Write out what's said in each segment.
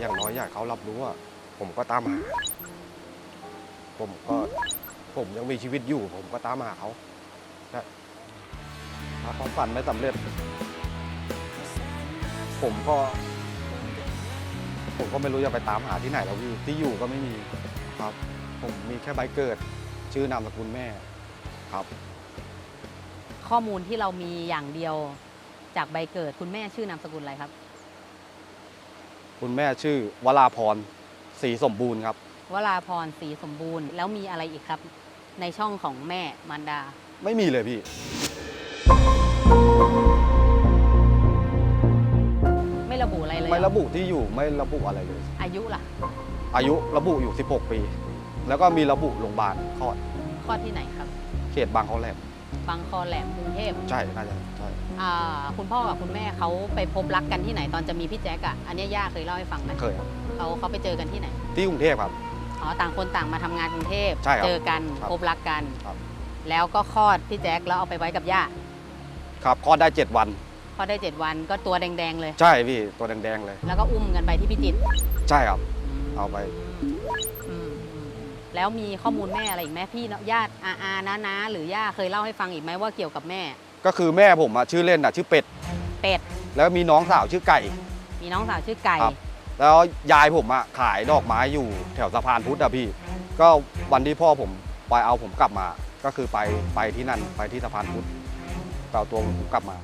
อย่างน้อยอยากเขารับรู้ว่าผมก็ตามหา ผมก็ผมยังมีชีวิตอยู่ ผมก็ตามหาเขาและถ้าควาฝันไม่สำเร็จ ผมก็ ผมก็ไม่รู้จะไปตามหาที่ไหนแล้วพี่ที่อยู่ก็ไม่มีครับ ผมมีแค่ใบเกิด ชื่อนามสกุลแม่ครับ ข้อมูลที่เรามีอย่างเดียวจากใบเกิดคุณแม่ชื่อนามสกุลอะไรครับ คุณแม่ชื่อวราพรศรีสมบูรณ์ครับ วราพรศรีสมบูรณ์ แล้วมีอะไรอีกครับ ในช่องของแม่มารดา ไม่มีเลยพี่ ไม่ระบุอะไรเลยไม่ระบุที่อยู่ไม่ระบุอะไรเลย อายุล่ะอายุระบุอยู่ 16 ปี แล้วก็มีระบุโรงพยาบาลคลอดข้อที่ไหนครับ เขตบางเขาแหลม บางคอแหลมกรุงเทพใช่น่าจะใช่อ่าคุณพ่อกับคุณแม่เขาไปพบรักกันที่ไหนตอนจะมีพี่แจ๊กอะอันเนี้ยย่าเคยเล่าให้ฟังไหมเคยครับเขาเขาไปเจอกันที่ไหนที่กรุงเทพครับ อ๋อต่างคนต่างมาทำงานกรุงเทพใช่ครับเจอกันครับพบรักกัน ครับ แล้วก็คลอดพี่แจ๊คแล้วเอาไปไว้กับย่าครับคลอดได้ 7 วันคลอดได้ 7 วันก็ตัวแดงๆเลย ใช่พี่ตัวแดงๆเลย แล้วก็อุ้มกันไปที่พิจิตรใช่ครับ เอาไปอืมอืมอืม แล้วมีข้อมูลแม่อะไรอีกไหมพี่ญาติอาอาน้านาหรือย่าเคยเล่าให้ฟังอีกไหมว่าเกี่ยวกับแม่ ก็คือแม่ผมอะชื่อเล่นอะชื่อเป็ด เป็ด แล้วมีน้องสาวชื่อไก่ มีน้องสาวชื่อไก่ ครับ แล้วยายผมอะขายดอกไม้อยู่แถวสะพานพุทธอะพี่ ก็วันที่พ่อผมไปเอาผมกลับมา ก็คือไปไปที่นั่นไปที่สะพานพุทธไปเอาตัวผมกลับมา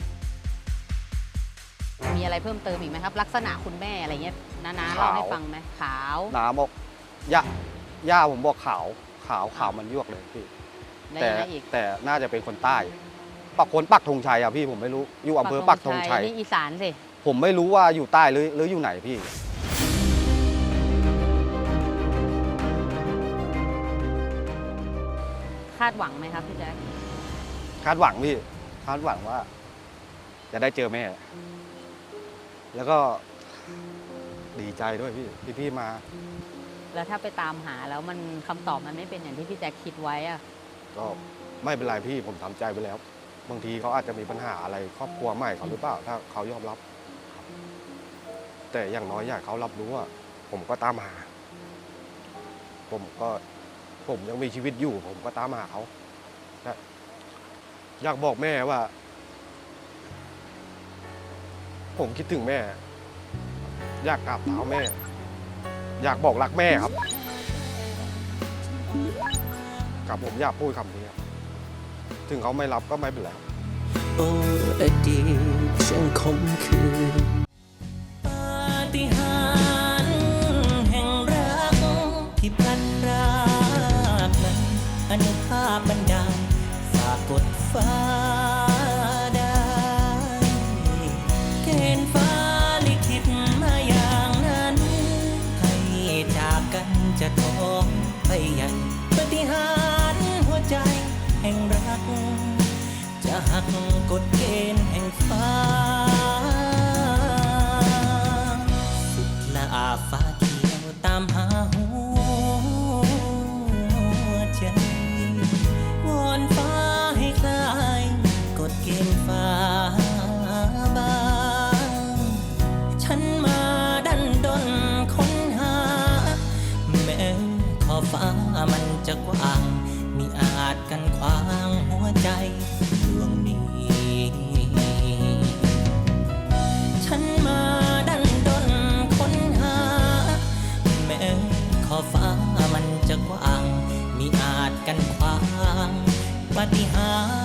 มีอะไรเพิ่มเติมอีกไหมครับ ลักษณะคุณแม่อะไรเงี้ยน้านาขาวเล่าให้ฟังไหมขาว น้ำบอกย่าย่าผมบอกขาวขาวขาวมันยวกเลยพี่ได้แต่ยังไงอีกแต่น่าจะเป็นคนใต้ปักคนปักธงชัยอะพี่ผมไม่รู้อยู่อำเภอปักธงชัยนี่อีสานสิผมไม่รู้ว่าอยู่ใต้หรือหรืออยู่ไหนพี่ คาดหวังไหมครับพี่แจ๊คคาดหวังพี่คาดหวังว่า จะได้เจอแม่ แล้วก็ดีใจด้วยพี่ที่พี่มา แล้วถ้าไปตามหาแล้วมันคำตอบมันไม่เป็นอย่างที่พี่แจ๊คคิดไว้อะก็ไม่เป็นไรพี่ผมทำใจไปแล้ว บางทีเขาอาจจะมีปัญหาอะไรครอบครัวใหม่เขาหรือเปล่า ถ้าเขายอมรับ แต่อย่างน้อยอยากเขารับรู้ว่าผมก็ตามหา ผมก็ผมยังมีชีวิตอยู่ ผมก็ตามหาเขาอยากบอกแม่ว่า ผมคิดถึงแม่ อยากกราบเท้าแม่ อยากบอกรักแม่ครับ กับผมอยากพูดคำนี้ครับ ถึงเขาไม่รับก็ไม่เป็นไรโอ้อดีตฉันคมคืนปาฏิหาริย์แห่งรักที่พลันรากนั้นอนุภาพบันดาลฝากกดฟ้า หักกฎเกณฑ์แห่งฟ้า สุดละอาฟ้าเขียวตามหาหัวใจ วอนฟ้าให้คลายกฎเกณฑ์ฟ้าบาง ฉันมาดันดนค้นหา แม้ขอฟ้ามันจะกว้าง มีอาจกันขวางหัวใจ ปาฏิหา